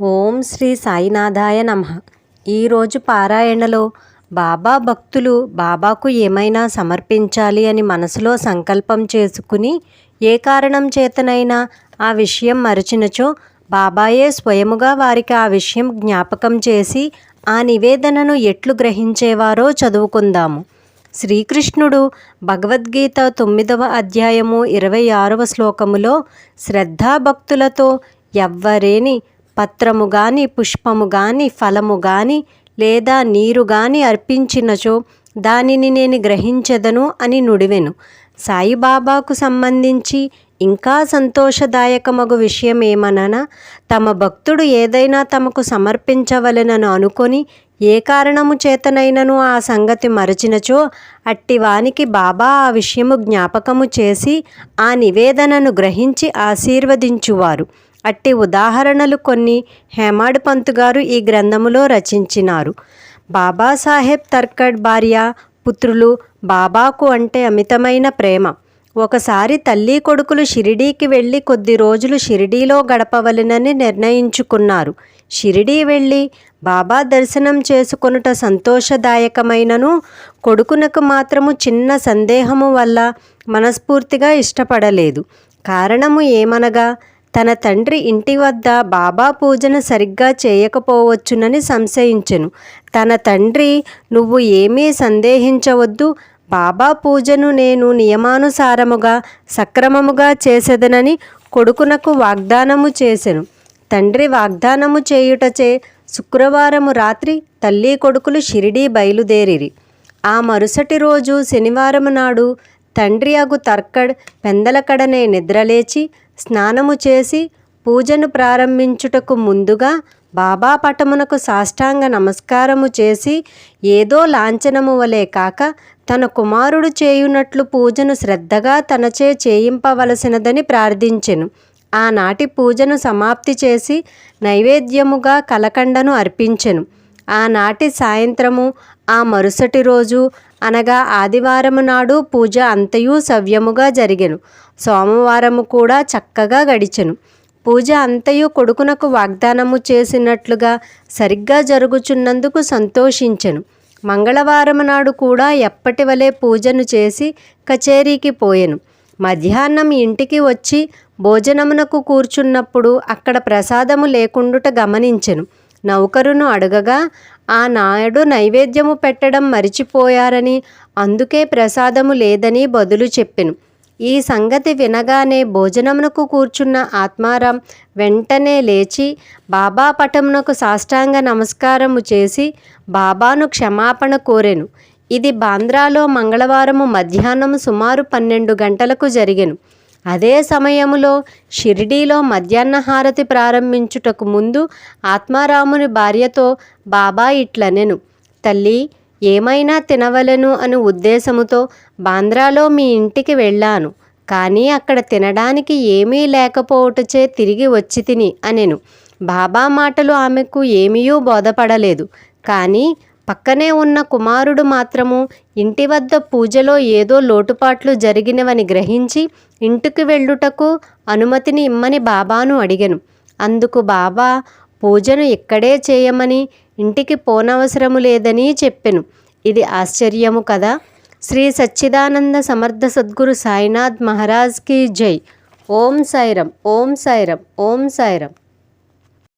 ఓం శ్రీ సాయినాథాయ నమ. ఈరోజు పారాయణలో బాబా భక్తులు బాబాకు ఏమైనా సమర్పించాలి అని మనసులో సంకల్పం చేసుకుని ఏ కారణం చేతనైనా ఆ విషయం మరచినచో బాబాయే స్వయముగా వారికి ఆ విషయం జ్ఞాపకం చేసి ఆ నివేదనను ఎట్లు గ్రహించేవారో చదువుకుందాము. శ్రీకృష్ణుడు భగవద్గీత తొమ్మిదవ అధ్యాయము ఇరవై ఆరవ శ్లోకములో శ్రద్ధాభక్తులతో ఎవ్వరేని పత్రము గాని పుష్పము గాని ఫలము గాని లేదా నీరు గాని అర్పించినచో దానిని నేను గ్రహించదను అని నుడివెను. సాయిబాబాకు సంబంధించి ఇంకా సంతోషదాయకమగు విషయం ఏమననా తమ భక్తుడు ఏదైనా తమకు సమర్పించవలెనను అనుకొని ఏ కారణము చేతనైనను ఆ సంగతి మరచినచో అట్టివానికి బాబా ఆ విషయము జ్ఞాపకము చేసి ఆ నివేదనను గ్రహించి ఆశీర్వదించువారు. అట్టి ఉదాహరణలు కొన్ని హేమాడ్ పంత్ గారు ఈ గ్రంథములో రచించినారు. బాబాసాహెబ్ తర్కడ్ భార్య పుత్రులు బాబాకు అంటే అమితమైన ప్రేమ. ఒకసారి తల్లి కొడుకులు షిరిడీకి వెళ్ళి కొద్ది రోజులు షిరిడీలో గడపవలెనని నిర్ణయించుకున్నారు. షిరిడీ వెళ్ళి బాబా దర్శనం చేసుకొనుట సంతోషదాయకమైనను కొడుకునకు మాత్రము చిన్న సందేహము వల్ల మనస్ఫూర్తిగా ఇష్టపడలేదు. కారణము ఏమనగా తన తండ్రి ఇంటి వద్ద బాబా పూజను సరిగ్గా చేయకపోవచ్చునని సంశయించెను. తన తండ్రి నువ్వు ఏమీ సందేహించవద్దు. బాబా పూజను నేను నియమానుసారముగా సక్రమముగా చేసేదనని కొడుకునకు వాగ్దానము చేసెను. తండ్రి వాగ్దానము చేయుటచే శుక్రవారము రాత్రి తల్లి కొడుకులు షిరిడీ బయలుదేరిరి. ఆ మరుసటి రోజు శనివారము నాడు తండ్రి అగు తర్కడ్ పెందలకడనే నిద్రలేచి స్నానము చేసి పూజను ప్రారంభించుటకు ముందుగా బాబా పటమునకు సాష్టాంగ నమస్కారము చేసి ఏదో లాంఛనము వలె కాక తన కుమారుడు చేయునట్లు పూజను శ్రద్ధగా తనచే చేయింపవలసినదని ప్రార్థించెను. ఆనాటి పూజను సమాప్తి చేసి నైవేద్యముగా కలకండను అర్పించెను. ఆనాటి సాయంత్రము ఆ మరుసటి రోజు అనగా ఆదివారము నాడు పూజ అంతయు సవ్యముగా జరిగెను. సోమవారము కూడా చక్కగా గడిచెను. పూజ అంతయు కొడుకునకు వాగ్దానము చేసినట్లుగా సరిగ్గా జరుగుచున్నందుకు సంతోషించెను. మంగళవారం నాడు కూడా ఎప్పటి వలె పూజను చేసి కచేరీకి పోయెను. మధ్యాహ్నం ఇంటికి వచ్చి భోజనమునకు కూర్చున్నప్పుడు అక్కడ ప్రసాదము లేకుండుట గమనించెను. నౌకరును అడగగా ఆ నాయుడు నైవేద్యము పెట్టడం మరిచిపోయారని అందుకే ప్రసాదము లేదని బదులు చెప్పెను. ఈ సంగతి వినగానే భోజనమునకు కూర్చున్న ఆత్మారాం వెంటనే లేచి బాబా పటమునకు సాష్టాంగ నమస్కారము చేసి బాబాను క్షమాపణ కోరెను. ఇది బాంద్రాలో మంగళవారము మధ్యాహ్నం సుమారు పన్నెండు గంటలకు జరిగెను. అదే సమయములో షిరిడీలో మధ్యాహ్న హారతి ప్రారంభించుటకు ముందు ఆత్మారాముని భార్యతో బాబా ఇట్లనెను. తల్లి ఏమైనా తినవలను? అను ఉద్దేశముతో బాంద్రాలో మీ ఇంటికి వెళ్ళాను. కానీ అక్కడ తినడానికి ఏమీ లేకపోవటచే తిరిగి వచ్చి తిని అనెను. బాబా మాటలు ఆమెకు ఏమీయూ బోధపడలేదు. కానీ పక్కనే ఉన్న కుమారుడు మాత్రము ఇంటి వద్ద పూజలో ఏదో లోటుపాట్లు జరిగినవని గ్రహించి ఇంటికి వెళ్ళుటకు అనుమతిని ఇమ్మని బాబాను అడిగను. అందుకు బాబా పూజను ఇక్కడే చేయమని ఇంటికి పోనవసరము లేదని చెప్పెను. ఇది ఆశ్చర్యము కదా! శ్రీ సచ్చిదానంద సమర్థ సద్గురు సాయినాథ్ మహారాజ్కి జై. ఓం సాయిరం ఓం సాయిరం ఓం సాయిరం